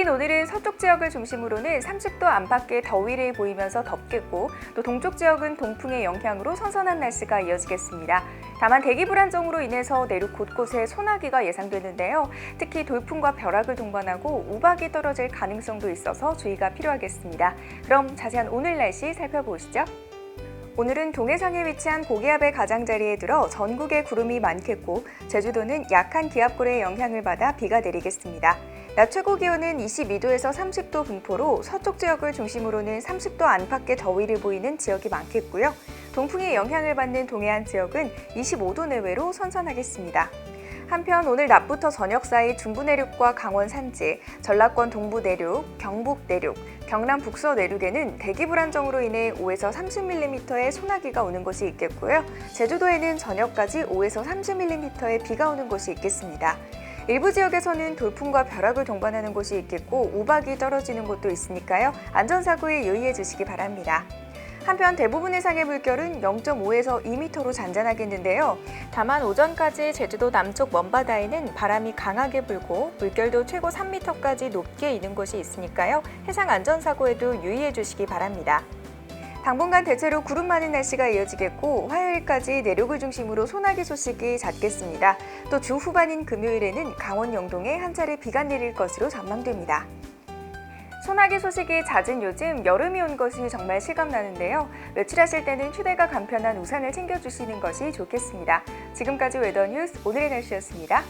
일요일인 오늘은 서쪽 지역을 중심으로는 30도 안팎의 더위를 보이면서 덥겠고 또 동쪽 지역은 동풍의 영향으로 선선한 날씨가 이어지겠습니다. 다만 대기 불안정으로 인해서 내륙 곳곳에 소나기가 예상되는데요. 특히 돌풍과 벼락을 동반하고 우박이 떨어질 가능성도 있어서 주의가 필요하겠습니다. 그럼 자세한 오늘 날씨 살펴보시죠. 오늘은 동해상에 위치한 고기압의 가장자리에 들어 전국에 구름이 많겠고 제주도는 약한 기압골의 영향을 받아 비가 내리겠습니다. 낮 최고 기온은 22도에서 30도 분포로 서쪽 지역을 중심으로는 30도 안팎의 더위를 보이는 지역이 많겠고요. 동풍의 영향을 받는 동해안 지역은 25도 내외로 선선하겠습니다. 한편 오늘 낮부터 저녁 사이 중부 내륙과 강원 산지, 전라권 동부 내륙, 경북 내륙, 경남 북서 내륙에는 대기 불안정으로 인해 5에서 30mm의 소나기가 오는 곳이 있겠고요. 제주도에는 저녁까지 5에서 30mm의 비가 오는 곳이 있겠습니다. 일부 지역에서는 돌풍과 벼락을 동반하는 곳이 있겠고 우박이 떨어지는 곳도 있으니까요. 안전사고에 유의해 주시기 바랍니다. 한편 대부분 해상의 물결은 0.5에서 2m로 잔잔하겠는데요. 다만 오전까지 제주도 남쪽 먼바다에는 바람이 강하게 불고 물결도 최고 3m까지 높게 이는 곳이 있으니까요. 해상 안전사고에도 유의해 주시기 바랍니다. 당분간 대체로 구름 많은 날씨가 이어지겠고 화요일까지 내륙을 중심으로 소나기 소식이 잦겠습니다. 또 주 후반인 금요일에는 강원 영동에 한 차례 비가 내릴 것으로 전망됩니다. 소나기 소식이 잦은 요즘 여름이 온 것이 정말 실감나는데요. 외출하실 때는 휴대가 간편한 우산을 챙겨주시는 것이 좋겠습니다. 지금까지 웨더뉴스 오늘의 날씨였습니다.